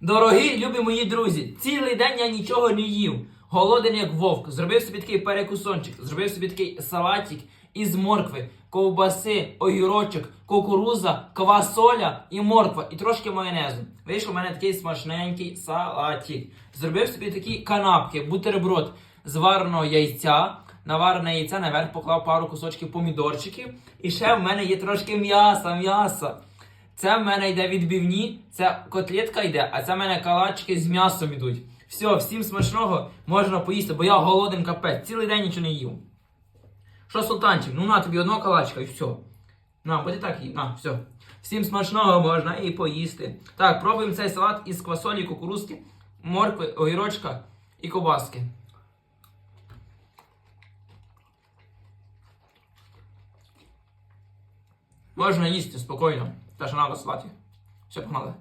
Дорогі, любі мої друзі, цілий день я нічого не їв. Голоден як вовк. Зробив собі такий перекусончик, зробив собі такий салатик із моркви, ковбаси, огірочок, кукуруза, квасоля і морква, і трошки майонезу. Вийшов у мене такий смачненький салатик. Зробив собі такі канапки, бутерброд з вареного яйця. На варене яйце наверх поклав пару кусочків помідорчиків. І ще в мене є трошки м'яса, м'яса. Це в мене йде відбивні, це котлетка йде, а це в мене калачки з м'ясом ідуть. Все, всім смачного можна поїсти, бо я голоден капець, цілий день нічого не їв. Що, султанчик, ну на тобі одного калачка і все. На, ти так їв. На, все. Всім смачного можна і поїсти. Так, пробуємо цей салат із квасолі, кукурузки, моркви, огірочка і ковбаски. Можна їсти спокійно. Та надо салаті. Все, погнали.